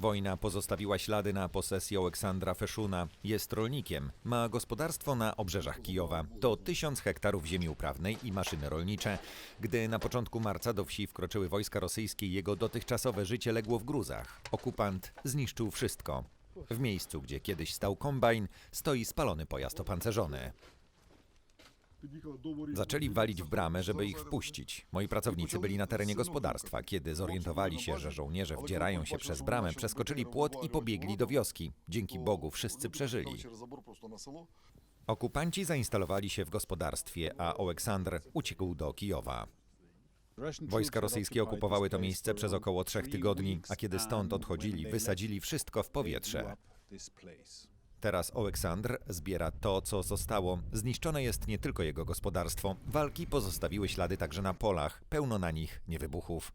Wojna pozostawiła ślady na posesji Aleksandra Feszuna. Jest rolnikiem. Ma gospodarstwo na obrzeżach Kijowa. To tysiąc hektarów ziemi uprawnej i maszyny rolnicze. Gdy na początku marca do wsi wkroczyły wojska rosyjskie, jego dotychczasowe życie legło w gruzach. Okupant zniszczył wszystko. W miejscu, gdzie kiedyś stał kombajn, stoi spalony pojazd opancerzony. Zaczęli walić w bramę, żeby ich wpuścić. Moi pracownicy byli na terenie gospodarstwa. Kiedy zorientowali się, że żołnierze wdzierają się przez bramę, przeskoczyli płot i pobiegli do wioski. Dzięki Bogu wszyscy przeżyli. Okupanci zainstalowali się w gospodarstwie, a Oleksandr uciekł do Kijowa. Wojska rosyjskie okupowały to miejsce przez około trzech tygodni, a kiedy stąd odchodzili, wysadzili wszystko w powietrze. Teraz Oleksandr zbiera to, co zostało. Zniszczone jest nie tylko jego gospodarstwo. Walki pozostawiły ślady także na polach, pełno na nich niewybuchów.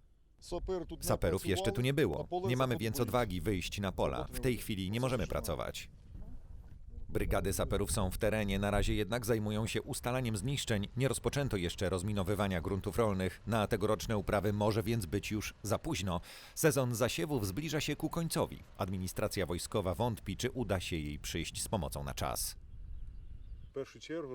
Saperów jeszcze tu nie było. Nie mamy więc odwagi wyjść na pola. W tej chwili nie możemy pracować. Brygady saperów są w terenie, na razie jednak zajmują się ustalaniem zniszczeń. Nie rozpoczęto jeszcze rozminowywania gruntów rolnych. Na tegoroczne uprawy może więc być już za późno. Sezon zasiewów zbliża się ku końcowi. Administracja wojskowa wątpi, czy uda się jej przyjść z pomocą na czas.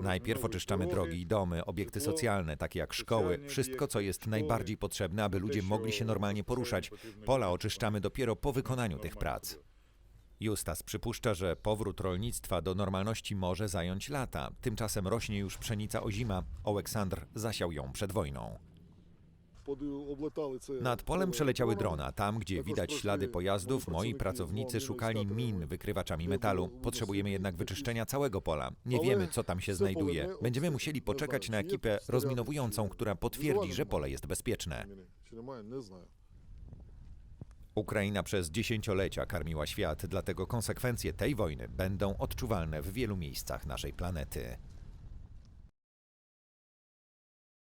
Najpierw oczyszczamy drogi i domy, obiekty socjalne, takie jak szkoły, wszystko, co jest najbardziej potrzebne, aby ludzie mogli się normalnie poruszać. Pola oczyszczamy dopiero po wykonaniu tych prac. Justas przypuszcza, że powrót rolnictwa do normalności może zająć lata. Tymczasem rośnie już pszenica ozima. Oleksandr zasiał ją przed wojną. Nad polem przeleciały drona. Tam, gdzie widać ślady pojazdów, moi pracownicy szukali min wykrywaczami metalu. Potrzebujemy jednak wyczyszczenia całego pola. Nie wiemy, co tam się znajduje. Będziemy musieli poczekać na ekipę rozminowującą, która potwierdzi, że pole jest bezpieczne. Ukraina przez dziesięciolecia karmiła świat, dlatego konsekwencje tej wojny będą odczuwalne w wielu miejscach naszej planety.